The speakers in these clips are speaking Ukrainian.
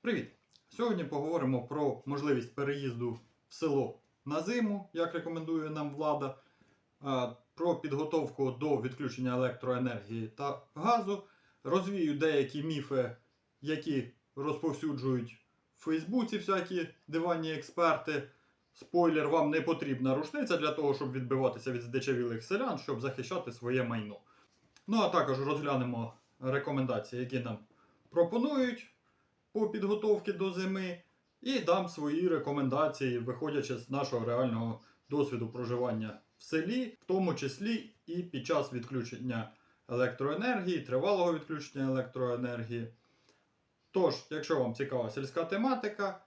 Привіт! Сьогодні поговоримо про можливість переїзду в село на зиму, як рекомендує нам влада, про підготовку до відключення електроенергії та газу. Розвію деякі міфи, які розповсюджують в Фейсбуці всякі диванні експерти. Спойлер, вам не потрібна рушниця для того, щоб відбиватися від здичавілих селян, щоб захищати своє майно. Ну а також розглянемо рекомендації, які нам пропонують по підготовці до зими, і дам свої рекомендації, виходячи з нашого реального досвіду проживання в селі, в тому числі і під час відключення електроенергії, тривалого відключення електроенергії. Тож, якщо вам цікава сільська тематика,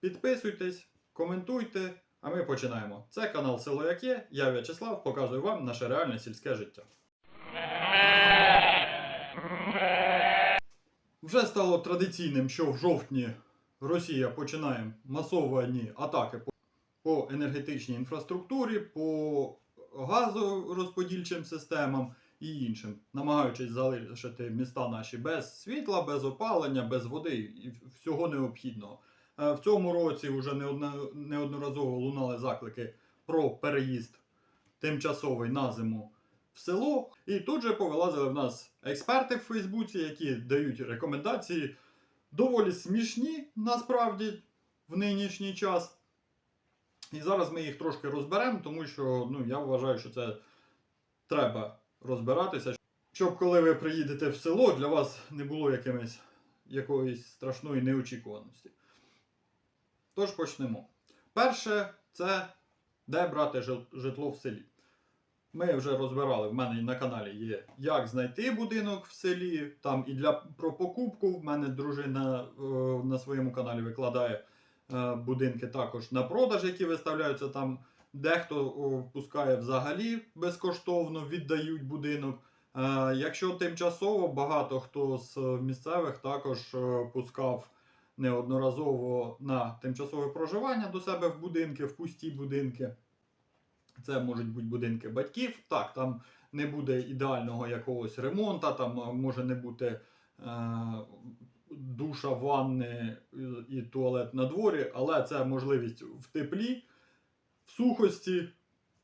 підписуйтесь, коментуйте, а ми починаємо. Це канал Село Яке, я В'ячеслав, показую вам наше реальне сільське життя. Вже стало традиційним, що в жовтні Росія починає масовані атаки по- енергетичній інфраструктурі, по газорозподільчим системам і іншим, намагаючись залишити міста наші без світла, без опалення, без води і всього необхідного. Е, В цьому році вже неодноразово лунали заклики про переїзд тимчасовий на зиму в село. І тут же повилазили в нас експерти в Фейсбуці, які дають рекомендації доволі смішні насправді в нинішній час. І зараз ми їх трошки розберемо, тому що ну, я вважаю, що це треба розбиратися, щоб коли ви приїдете в село, для вас не було якимось, якоїсь страшної неочікуваності. Тож почнемо. Перше, це де брати житло в селі. Ми вже розбирали, в мене на каналі є як знайти будинок в селі. Там і для про покупку. В мене дружина е, на своєму каналі викладає е, будинки також на продаж, які виставляються там. Дехто о, пускає взагалі безкоштовно, віддають будинок. Е, якщо тимчасово, багато хто з місцевих також е, пускав неодноразово на тимчасове проживання до себе в будинки, в пусті будинки. Це можуть бути будинки батьків. Так, там не буде ідеального якогось ремонту, там е, може не бути е, душа, ванни і- туалет на дворі, але це можливість в теплі, в сухості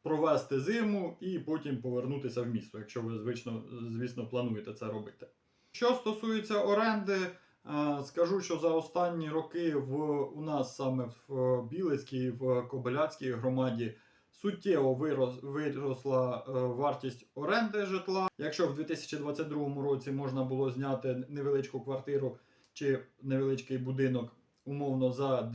провести зиму і потім повернутися в місто, якщо ви звично, звісно плануєте це робити. Що стосується оренди, е, скажу, що за останні роки в, у нас саме в Білицькій, в Кобиляцькій громаді суттєво вирос, виросла е, вартість оренди житла. Якщо в 2022 році можна було зняти невеличку квартиру чи невеличкий будинок умовно за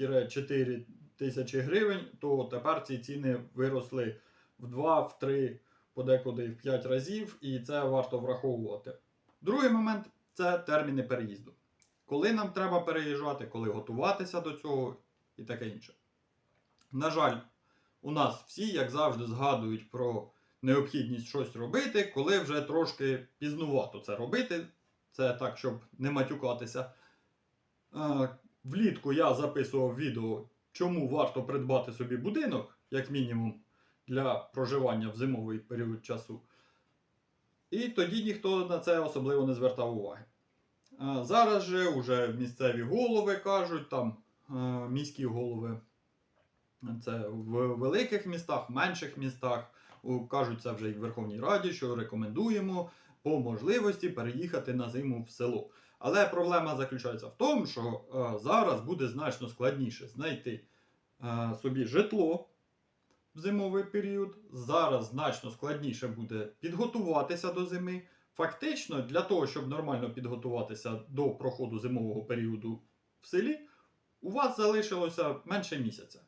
2-4 тисячі гривень, то тепер ці ціни виросли в 2, в 3, подекуди в 5 разів, і це варто враховувати. Другий момент це терміни переїзду. Коли нам треба переїжджати, коли готуватися до цього і таке інше. На жаль, у нас всі, як завжди, згадують про необхідність щось робити, коли вже трошки пізнувато це робити. Це так, щоб не матюкатися. Влітку я записував відео, чому варто придбати собі будинок, як мінімум, для проживання в зимовий період часу. І тоді ніхто на це особливо не звертав уваги. Зараз же вже місцеві голови кажуть, там міські голови це в великих містах, менших містах. Кажуть це вже і в Верховній Раді, що рекомендуємо по можливості переїхати на зиму в село. Але проблема заключається в тому, що е, зараз буде значно складніше знайти е, собі житло в зимовий період. Зараз значно складніше буде підготуватися до зими. Фактично, для того, щоб нормально підготуватися до проходу зимового періоду в селі, у вас залишилося менше місяця.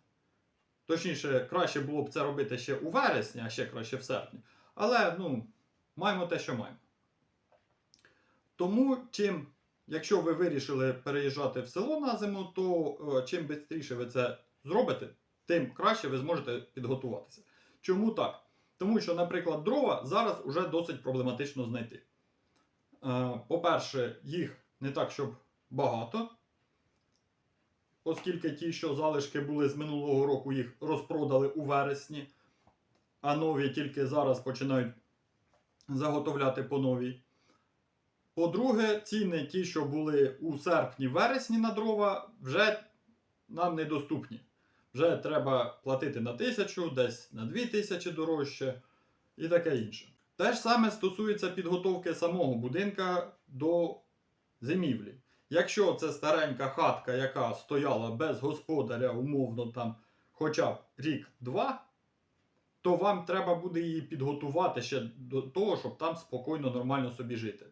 Точніше, краще було б це робити ще у вересні, а ще краще в серпні. Але ну, маємо те, що маємо. Тому, чим, якщо ви вирішили переїжджати в село на зиму, то е, чим швидше ви це зробите, тим краще ви зможете підготуватися. Чому так? Тому що, наприклад, дрова зараз уже досить проблематично знайти. Е, По-перше, їх не так, щоб багато оскільки ті, що залишки були з минулого року, їх розпродали у вересні, а нові тільки зараз починають заготовляти по новій. По-друге, ціни, ті, що були у серпні-вересні на дрова, вже нам недоступні. Вже треба платити на тисячу, десь на дві тисячі дорожче і таке інше. Те ж саме стосується підготовки самого будинка до зимівлі. Якщо це старенька хатка, яка стояла без господаря, умовно там хоча б рік-два, то вам треба буде її підготувати ще до того, щоб там спокійно, нормально собі жити.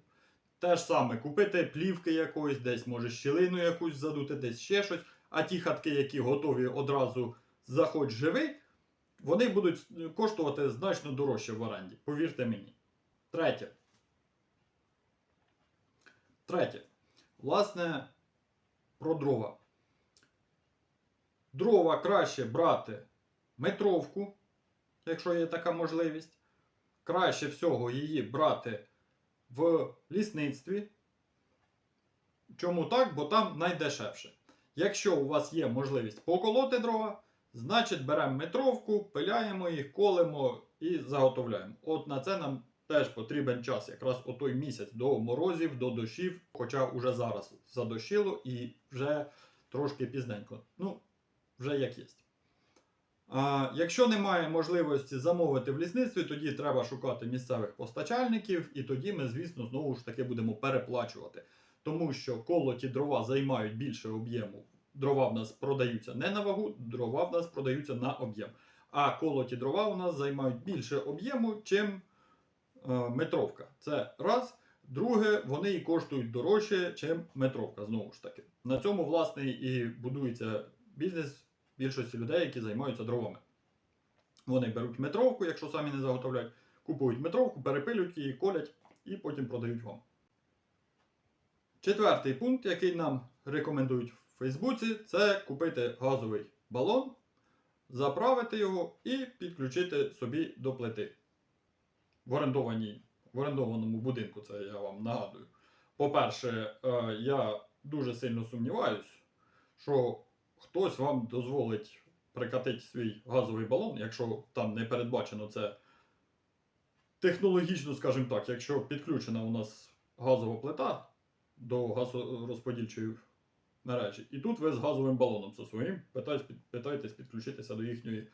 Те ж саме, купити плівки якоїсь, десь може щілину якусь задути, десь ще щось. А ті хатки, які готові одразу заходь живий, вони будуть коштувати значно дорожче в оренді. Повірте мені. Третє. Третє. Власне, про дрова. Дрова краще брати метровку, якщо є така можливість. Краще всього її брати в лісництві. Чому так? Бо там найдешевше. Якщо у вас є можливість поколоти дрова, значить беремо метровку, пиляємо їх, колемо і заготовляємо. От на це нам теж потрібен час, якраз о той місяць до морозів, до дощів, хоча вже зараз задощило і вже трошки пізненько. Ну, вже як є. А, якщо немає можливості замовити в лісництві, тоді треба шукати місцевих постачальників, і тоді ми, звісно, знову ж таки будемо переплачувати. Тому що колоті дрова займають більше об'єму. Дрова в нас продаються не на вагу, дрова в нас продаються на об'єм. А колоті дрова у нас займають більше об'єму, чим метровка. Це раз. Друге, вони і коштують дорожче, чим метровка. Знову ж таки. На цьому, власне, і будується бізнес більшості людей, які займаються дровами. Вони беруть метровку, якщо самі не заготовляють, купують метровку, перепилюють її, колять і потім продають вам. Четвертий пункт, який нам рекомендують в Фейсбуці, це купити газовий балон, заправити його і підключити собі до плити. В, орендованій, в орендованому будинку, це я вам нагадую. По-перше, е, я дуже сильно сумніваюсь, що хтось вам дозволить прикатити свій газовий балон, якщо там не передбачено це технологічно, скажімо так, якщо підключена у нас газова плита до газорозподільчої мережі, і тут ви з газовим балоном зі своїм питаєтесь, підключитися до їхньої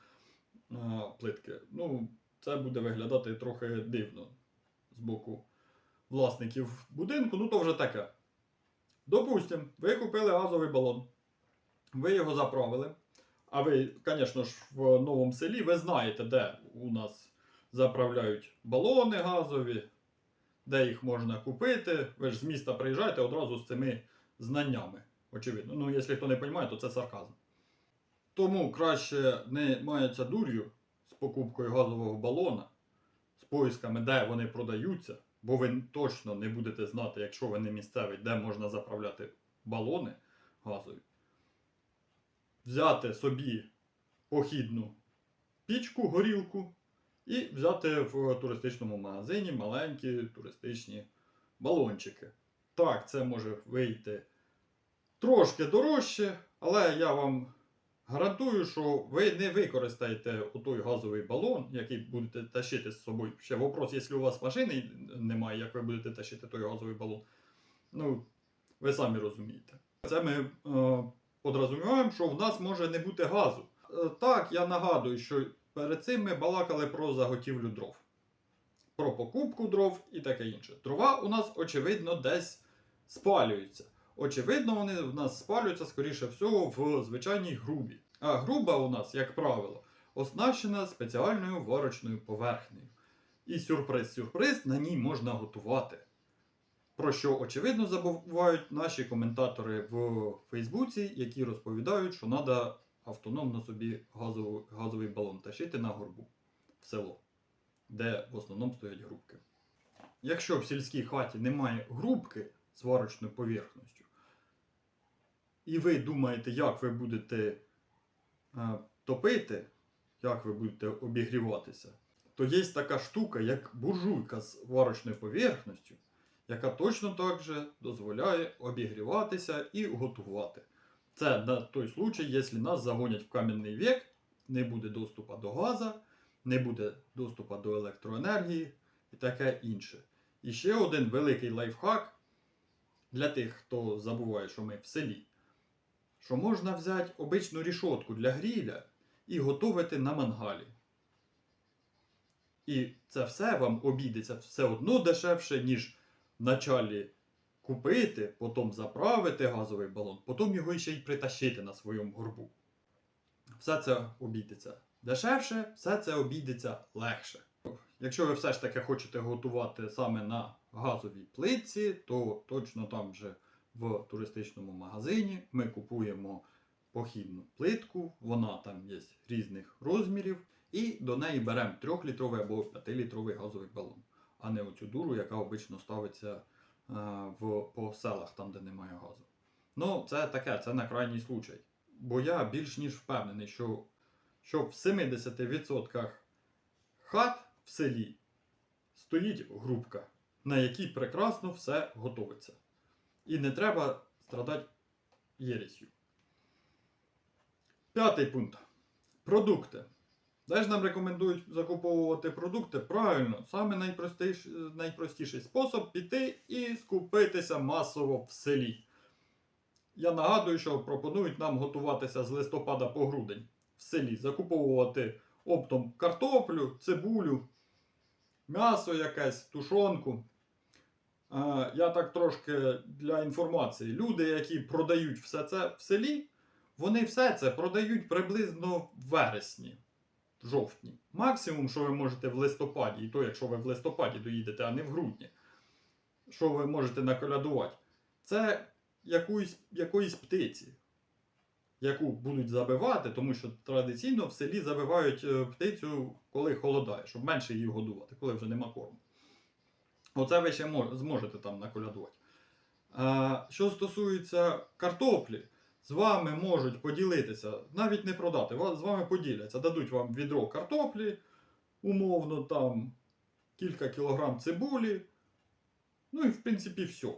а, плитки. Ну, це буде виглядати трохи дивно з боку власників будинку, ну то вже таке. Допустим, ви купили газовий балон, ви його заправили. А ви, звісно ж, в новому селі ви знаєте, де у нас заправляють балони газові, де їх можна купити. Ви ж з міста приїжджаєте одразу з цими знаннями. Очевидно. Ну, якщо хто не розуміє, то це сарказм. Тому краще не маються дур'ю з покупкою газового балона, з поисками, де вони продаються, бо ви точно не будете знати, якщо ви не місцевий, де можна заправляти балони газові. Взяти собі похідну пічку, горілку і взяти в туристичному магазині маленькі туристичні балончики. Так, це може вийти трошки дорожче, але я вам гарантую, що ви не використаєте той газовий балон, який будете тащити з собою. Ще вопрос, якщо у вас машини немає, як ви будете тащити той газовий балон. Ну, ви самі розумієте. Це ми е, подрозуміваємо, що в нас може не бути газу. Е, так, я нагадую, що перед цим ми балакали про заготівлю дров, про покупку дров і таке інше. Дрова у нас, очевидно, десь спалюються. Очевидно, вони в нас спалюються, скоріше всього, в звичайній грубі. А груба у нас, як правило, оснащена спеціальною варочною поверхнею. І сюрприз-сюрприз на ній можна готувати. Про що, очевидно, забувають наші коментатори в Фейсбуці, які розповідають, що треба автономно собі газовий, газовий балон тащити на горбу в село, де в основному стоять грубки. Якщо в сільській хаті немає грубки з варочною поверхністю, і ви думаєте, як ви будете е, топити, як ви будете обігріватися, то є така штука, як буржуйка з варочною поверхністю, яка точно так же дозволяє обігріватися і готувати. Це на той случай, якщо нас загонять в кам'яний вік, не буде доступу до газу, не буде доступу до електроенергії і таке інше. І ще один великий лайфхак. для тих, хто забуває, що ми в селі, що можна взяти обичну рішотку для гріля і готувати на мангалі. І це все вам обійдеться все одно дешевше, ніж вначалі купити, потім заправити газовий балон, потім його ще й притащити на своєму горбу. Все це обійдеться дешевше, все це обійдеться легше. Якщо ви все ж таки хочете готувати саме на газовій плитці, то точно там вже в туристичному магазині ми купуємо похідну плитку, вона там є різних розмірів, і до неї беремо 3-літровий або 5-літровий газовий балон, а не оцю дуру, яка обично ставиться е, в, по селах, там, де немає газу. Ну, це таке, це на крайній случай. Бо я більш ніж впевнений, що, що в 70% хат в селі стоїть грубка, на якій прекрасно все готовиться. І не треба страдати єресю. П'ятий пункт. Продукти. Де ж нам рекомендують закуповувати продукти? Правильно, саме найпростіший, найпростіший спосіб піти і скупитися масово в селі. Я нагадую, що пропонують нам готуватися з листопада по грудень в селі, закуповувати оптом картоплю, цибулю, м'ясо якесь, тушонку. Я так трошки для інформації. Люди, які продають все це в селі, вони все це продають приблизно в вересні, жовтні. Максимум, що ви можете в листопаді, і то, якщо ви в листопаді доїдете, а не в грудні, що ви можете наколядувати, це якоїсь, якоїсь птиці, яку будуть забивати, тому що традиційно в селі забивають е, птицю, коли холодає, щоб менше її годувати, коли вже нема корму. Оце ви ще мож- зможете там наколядувати. А, що стосується картоплі, з вами можуть поділитися, навіть не продати, з вами поділяться, дадуть вам відро картоплі, умовно там кілька кілограм цибулі. Ну і в принципі все.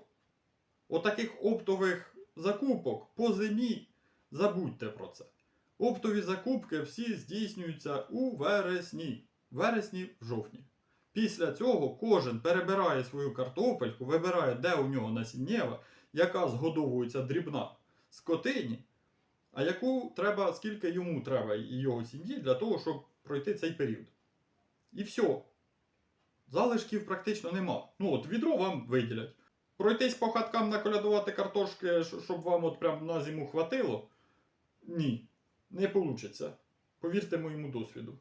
Отаких оптових закупок по зимі забудьте про це. Оптові закупки всі здійснюються у вересні. Вересні в жовтні. Після цього кожен перебирає свою картопельку, вибирає, де у нього насіннєва, яка згодовується дрібна скотині, а яку треба, скільки йому треба і його сім'ї для того, щоб пройти цей період. І все. Залишків практично нема. Ну от відро вам виділять. Пройтись по хаткам наколядувати картошки, щоб вам от прям на зиму хватило? Ні, не вийде. Повірте моєму досвіду.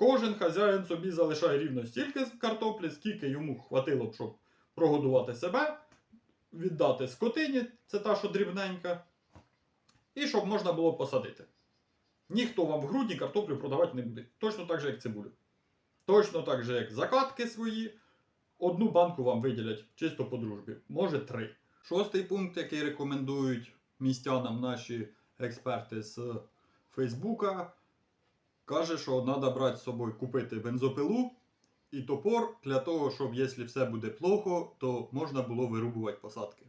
Кожен хазяїн собі залишає рівно стільки картоплі, скільки йому хватило б, щоб прогодувати себе, віддати скотині, це та, що дрібненька, і щоб можна було посадити. Ніхто вам в грудні картоплю продавати не буде. Точно так же, як цибулю. Точно так же, як закатки свої. Одну банку вам виділять чисто по дружбі, може три. Шостий пункт, який рекомендують містянам наші експерти з Фейсбука, каже, що треба брати з собою купити бензопилу і топор для того, щоб, якщо все буде плохо, то можна було вирубувати посадки.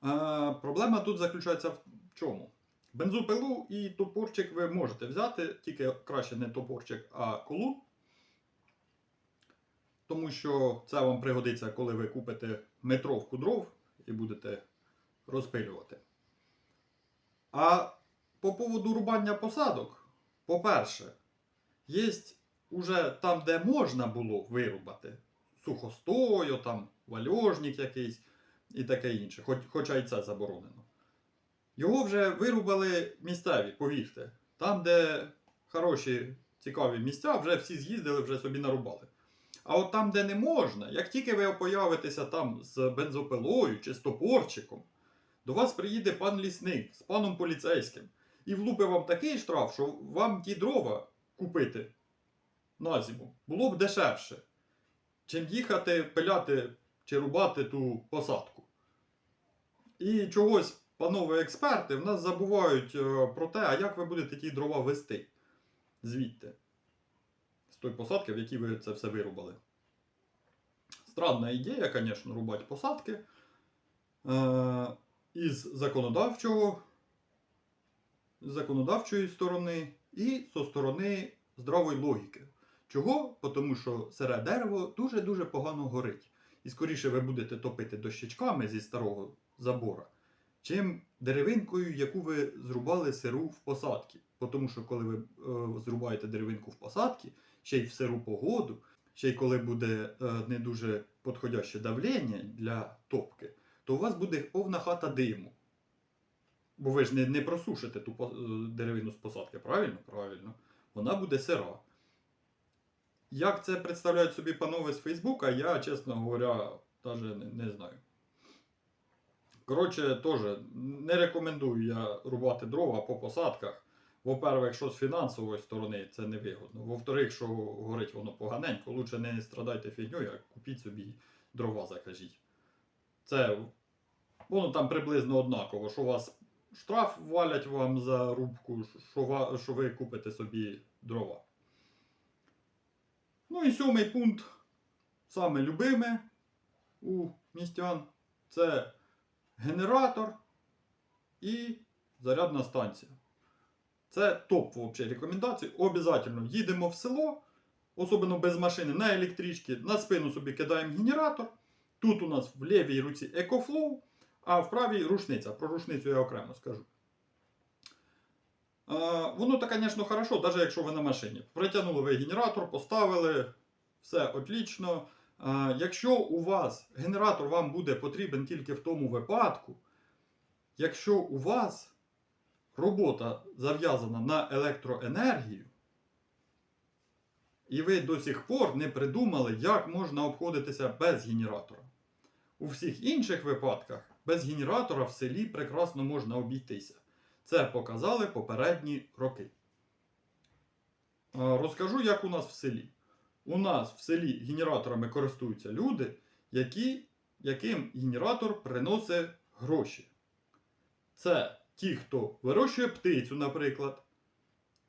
А, проблема тут заключається в чому? Бензопилу і топорчик ви можете взяти, тільки краще не топорчик, а колу. Тому що це вам пригодиться, коли ви купите метровку дров і будете розпилювати. А по поводу рубання посадок, по-перше, є уже там, де можна було вирубати, сухостою, там, вальожник якийсь і таке інше, хоч, хоча і це заборонено. Його вже вирубали місцеві, повірте. Там, де хороші, цікаві місця, вже всі з'їздили, вже собі нарубали. А от там, де не можна, як тільки ви появитеся там з бензопилою чи з топорчиком, до вас приїде пан лісник з паном поліцейським і влупить вам такий штраф, що вам ті дрова купити на зиму було б дешевше, чим їхати пиляти чи рубати ту посадку. І чогось, панове експерти, в нас забувають е, про те, а як ви будете ті дрова вести звідти, з той посадки, в якій ви це все вирубали. Странна ідея, звісно, рубати посадки. Е, із законодавчого, з законодавчої сторони і зі сторони здравої логіки. Чого? Тому що сире дерево дуже-дуже погано горить. і скоріше ви будете топити дощечками зі старого забора, чим деревинкою, яку ви зрубали сиру в посадці. Тому що коли ви е, зрубаєте деревинку в посадці, ще й в сиру погоду, ще й коли буде е, не дуже підходяще давлення для топки, то у вас буде повна хата диму. Бо ви ж не, не просушите ту е, деревину з посадки, правильно? Правильно. Вона буде сира. Як це представляють собі панове з Фейсбука, я, чесно говоря, навіть не, не знаю. Коротше, теж не рекомендую я рубати дрова по посадках. Во-первых, що з фінансової сторони це невигодно. Во-вторых, що горить воно поганенько, лучше не страдайте фігньою, а купіть собі дрова закажіть. Це воно там приблизно однаково, що у вас штраф валять вам за рубку, що, ви купите собі дрова. Ну і сьомий пункт, саме любиме у містян, це генератор і зарядна станція. Це топ взагалі рекомендацій. Обязательно їдемо в село, особливо без машини, на електричці, на спину собі кидаємо генератор. Тут у нас в лівій руці EcoFlow, а в правій рушниця. Про рушницю я окремо скажу. Воно то, звісно, хорошо, навіть якщо ви на машині. Притягнули ви генератор, поставили, все отлично. А, якщо у вас генератор вам буде потрібен тільки в тому випадку, якщо у вас робота зав'язана на електроенергію, і ви до сих пор не придумали, як можна обходитися без генератора. У всіх інших випадках без генератора в селі прекрасно можна обійтися. Це показали попередні роки. Розкажу, як у нас в селі. У нас в селі генераторами користуються люди, які, яким генератор приносить гроші. Це ті, хто вирощує птицю, наприклад.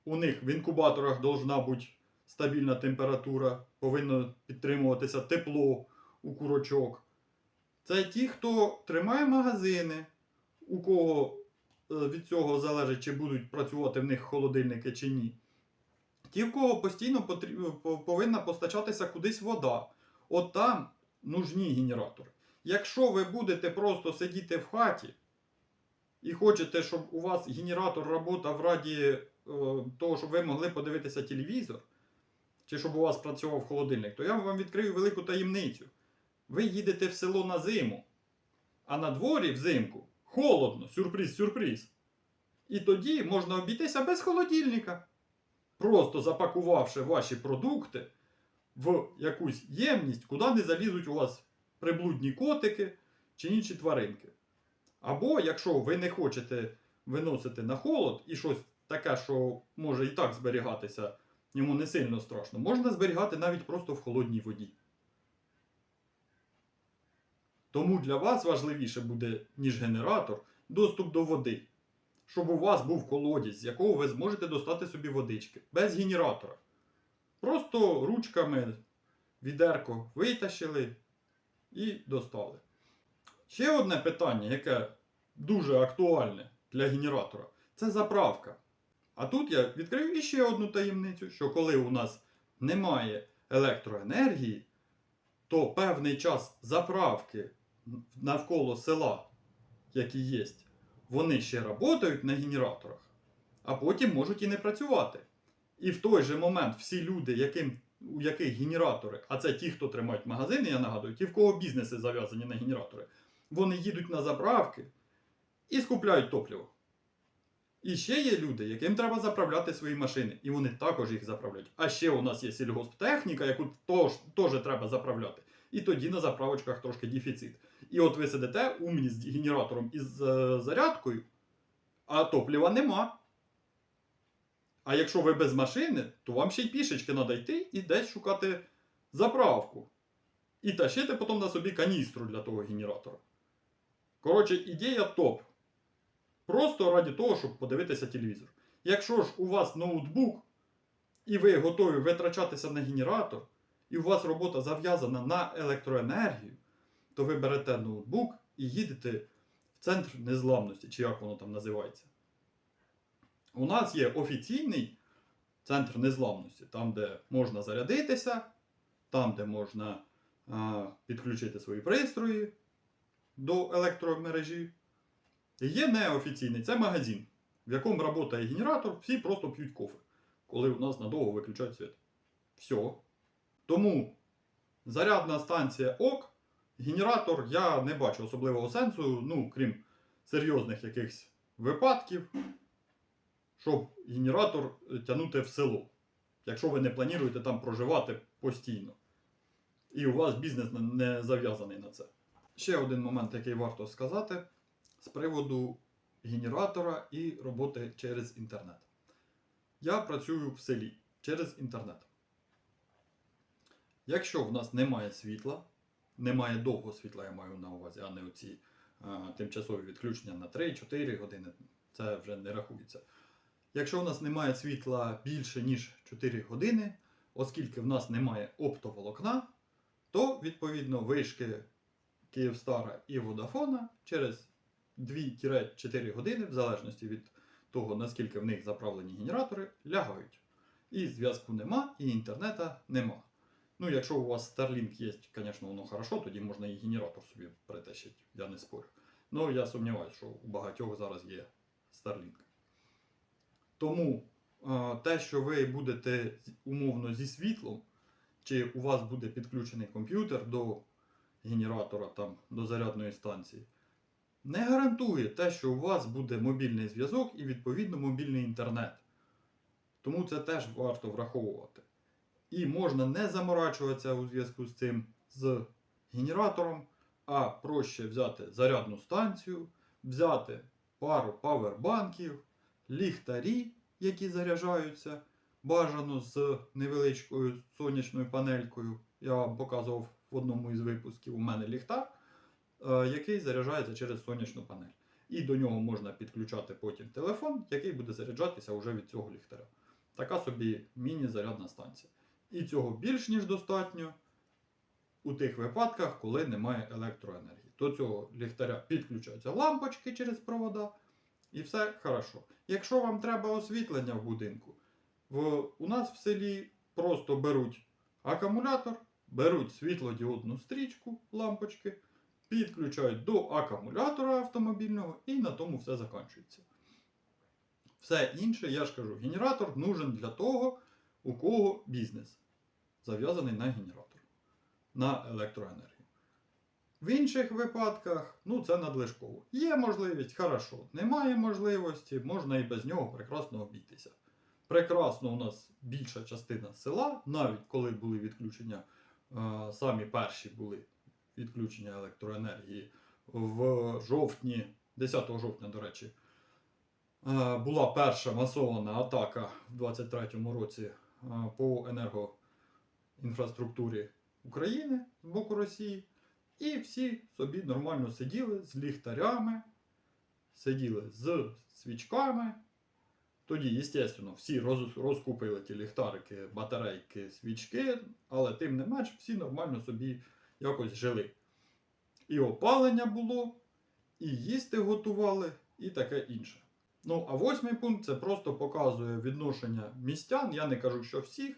У них в інкубаторах должна бути стабільна температура, повинно підтримуватися тепло у курочок. Це ті, хто тримає магазини, у кого е, від цього залежить, чи будуть працювати в них холодильники чи ні. Ті, в кого постійно потрі- повинна постачатися кудись вода. От там нужні генератори. Якщо ви будете просто сидіти в хаті і хочете, щоб у вас генератор працював раді е, того, щоб ви могли подивитися телевізор, чи щоб у вас працював холодильник, то я вам відкрию велику таємницю. Ви їдете в село на зиму, а на дворі взимку холодно, сюрприз, сюрприз. І тоді можна обійтися без холодильника, просто запакувавши ваші продукти в якусь ємність, куди не залізуть у вас приблудні котики чи інші тваринки. Або якщо ви не хочете виносити на холод і щось таке, що може і так зберігатися, йому не сильно страшно, можна зберігати навіть просто в холодній воді. Тому для вас важливіше буде, ніж генератор, доступ до води. Щоб у вас був колодязь, з якого ви зможете достати собі водички. Без генератора. Просто ручками відерко витащили і достали. Ще одне питання, яке дуже актуальне для генератора, це заправка. А тут я відкрию іще одну таємницю, що коли у нас немає електроенергії, то певний час заправки навколо села, які є, вони ще працюють на генераторах, а потім можуть і не працювати. І в той же момент всі люди, яким, у яких генератори, а це ті, хто тримають магазини, я нагадую, ті, в кого бізнеси зав'язані на генератори, вони їдуть на заправки і скупляють топливо. І ще є люди, яким треба заправляти свої машини, і вони також їх заправляють. А ще у нас є сільгосптехніка, яку тож, теж треба заправляти. І тоді на заправочках трошки дефіцит. І от ви сидите умні з генератором і з е, зарядкою, а топлива нема. А якщо ви без машини, то вам ще й пішечки треба йти і десь шукати заправку. І тащити потім на собі каністру для того генератора. Коротше, ідея топ. Просто раді того, щоб подивитися телевізор. Якщо ж у вас ноутбук, і ви готові витрачатися на генератор, і у вас робота зав'язана на електроенергію, то ви берете ноутбук і їдете в центр незламності, чи як воно там називається. У нас є офіційний центр незламності, там, де можна зарядитися, там, де можна а, підключити свої пристрої до електромережі. І Є неофіційний, це магазин, в якому працює генератор, всі просто п'ють кофе, коли у нас надовго виключають світ. Все. Тому зарядна станція ок, генератор я не бачу особливого сенсу, ну, крім серйозних якихось випадків, щоб генератор е, тягнути в село. Якщо ви не плануєте там проживати постійно. І у вас бізнес не- не зав'язаний на це. Ще один момент, який варто сказати, з приводу генератора і роботи через інтернет. Я працюю в селі через інтернет. Якщо в нас немає світла, немає довго світла, я маю на увазі, а не оці а, тимчасові відключення на 3-4 години, це вже не рахується. Якщо в нас немає світла більше, ніж 4 години, оскільки в нас немає оптоволокна, то відповідно вишки Київстара і Водафона через 2-4 години, в залежності від того, наскільки в них заправлені генератори, лягають. І зв'язку нема, і інтернета нема. Ну, якщо у вас Starlink є, звісно, воно хорошо, тоді можна і генератор собі притащити, я не спорю. Ну, я сумніваюся, що у багатьох зараз є Starlink. Тому е, те, що ви будете умовно зі світлом, чи у вас буде підключений комп'ютер до генератора, там, до зарядної станції, не гарантує те, що у вас буде мобільний зв'язок і відповідно мобільний інтернет. Тому це теж варто враховувати. І можна не заморачуватися у зв'язку з цим з генератором, а проще взяти зарядну станцію, взяти пару павербанків, ліхтарі, які заряджаються, бажано з невеличкою сонячною панелькою. Я вам показував в одному із випусків у мене ліхтар, е, який заряджається через сонячну панель. І до нього можна підключати потім телефон, який буде заряджатися вже від цього ліхтаря. Така собі міні-зарядна станція. І цього більш ніж достатньо у тих випадках, коли немає електроенергії. До цього ліхтаря підключаються лампочки через провода, і все хорошо. Якщо вам треба освітлення в будинку, в, у нас в селі просто беруть акумулятор, беруть світлодіодну стрічку, лампочки, підключають до акумулятора автомобільного і на тому все закінчується. Все інше, я ж кажу, генератор нужен для того, у кого бізнес зав'язаний на генератор, на електроенергію. В інших випадках, ну це надлишково. Є можливість, хорошо. Немає можливості, можна і без нього прекрасно обійтися. Прекрасно у нас більша частина села, навіть коли були відключення, е, самі перші були відключення електроенергії в жовтні, 10 жовтня, до речі, е, була перша масована атака в 23-му році по енергоінфраструктурі України з боку Росії. І всі собі нормально сиділи з ліхтарями, сиділи з свічками. Тоді, звісно, всі розкупили ті ліхтарики, батарейки, свічки, але тим не менш всі нормально собі якось жили. І опалення було, і їсти готували, і таке інше. Ну, а восьмий пункт це просто показує відношення містян. Я не кажу, що всіх,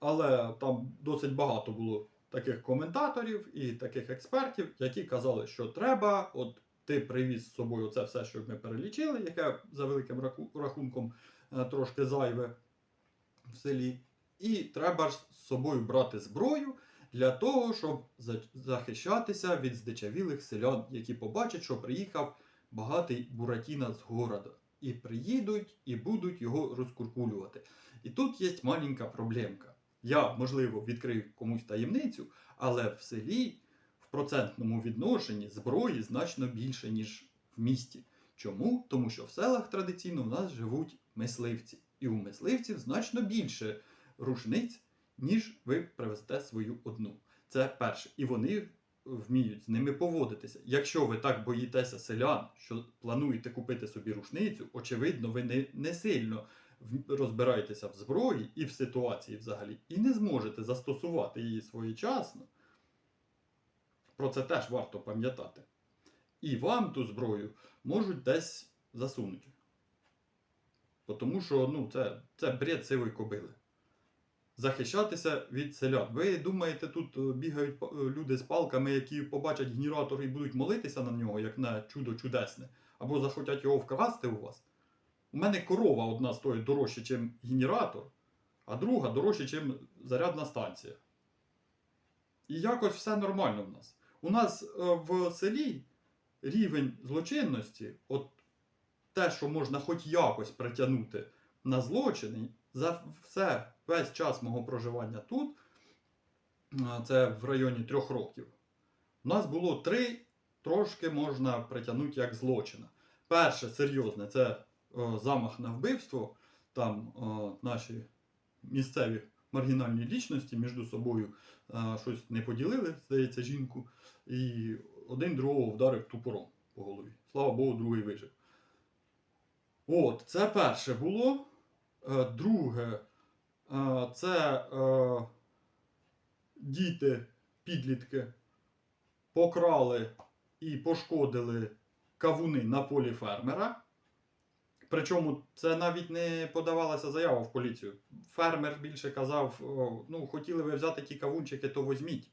але там досить багато було таких коментаторів і таких експертів, які казали, що треба, от ти привіз з собою це все, що ми перелічили, яке за великим рахунком е, трошки зайве в селі. І треба ж з собою брати зброю для того, щоб захищатися від здичавілих селян, які побачать, що приїхав багатий Буратіна з города. І приїдуть і будуть його розкуркулювати. І тут є маленька проблемка. Я, можливо, відкрию комусь таємницю, але в селі в процентному відношенні зброї значно більше, ніж в місті. Чому? Тому що в селах традиційно в нас живуть мисливці. І у мисливців значно більше рушниць, ніж ви привезете свою одну. Це перше. І вони вміють з ними поводитися. Якщо ви так боїтеся селян, що плануєте купити собі рушницю, очевидно, ви не, не сильно розбираєтеся в зброї і в ситуації взагалі, і не зможете застосувати її своєчасно. Про це теж варто пам'ятати. І вам ту зброю можуть десь засунути. Тому що ну, це, це бред сивої кобили. Захищатися від селян. Ви думаєте, тут е, бігають е, люди з палками, які побачать генератор і будуть молитися на нього, як на чудо чудесне, або захотять його вкрасти у вас? У мене корова одна стоїть дорожче, ніж генератор, а друга дорожче, ніж зарядна станція. І якось все нормально в нас. У нас е, в селі рівень злочинності, от те, що можна хоч якось притягнути на злочини, за все весь час мого проживання тут, це в районі трьох років, у нас було три трошки можна притягнути як злочина. Перше серйозне це е, замах на вбивство. Там е, наші місцеві маргінальні лічності між собою е, щось не поділили, здається, жінку, і один другого вдарив тупором по голові. Слава Богу, другий вижив. От, це перше було. Е, Друге, е, це е, діти, підлітки покрали і пошкодили кавуни на полі фермера. Причому це навіть не подавалася заява в поліцію. Фермер більше казав: «О, ну, хотіли ви взяти ті кавунчики, то візьміть.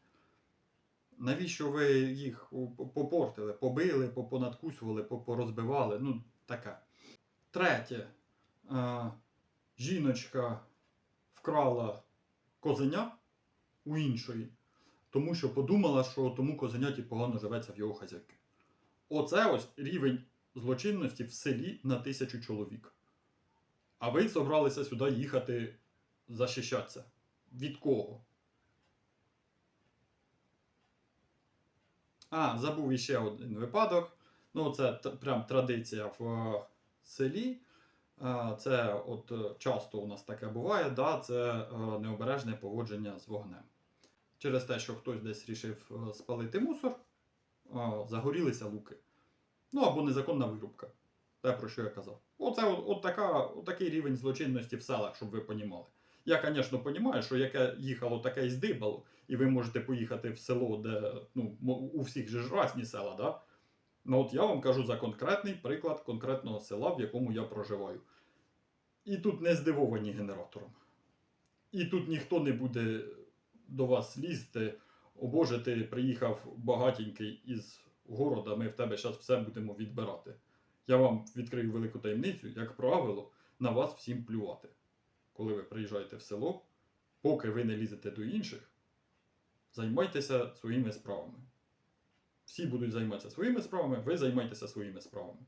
Навіщо ви їх попортили, побили, понадкусували, порозбивали? Ну, таке. Третє. Жіночка вкрала козеня у іншої, тому що подумала, що тому козеняті погано живеться в його хазяйки. Оце ось рівень злочинності в селі на тисячу чоловік. А ви собралися сюди їхати захищатися. Від кого? А, забув іще один випадок. Ну, це прям традиція в е, селі. Е, Це от е, часто у нас таке буває, да, це е, необережне поводження з вогнем. Через те, що хтось десь рішив спалити мусор, загорілися луки. Ну або незаконна вирубка. Те, про що я казав. Оце от, от, така, от такий рівень злочинності в селах, щоб ви понімали. Я, звісно, розумію, що яке їхало, таке й здибало, і ви можете поїхати в село, де ну, у всіх же ж різні села, да? Ну от я вам кажу за конкретний приклад конкретного села, в якому я проживаю. І тут не здивовані генератором. І тут ніхто не буде до вас лізти. О Боже, ти приїхав багатенький із города, ми в тебе зараз все будемо відбирати. Я вам відкрию велику таємницю, як правило, на вас всім плювати. Коли ви приїжджаєте в село, поки ви не лізете до інших, займайтеся своїми справами. Всі будуть займатися своїми справами, ви займайтеся своїми справами.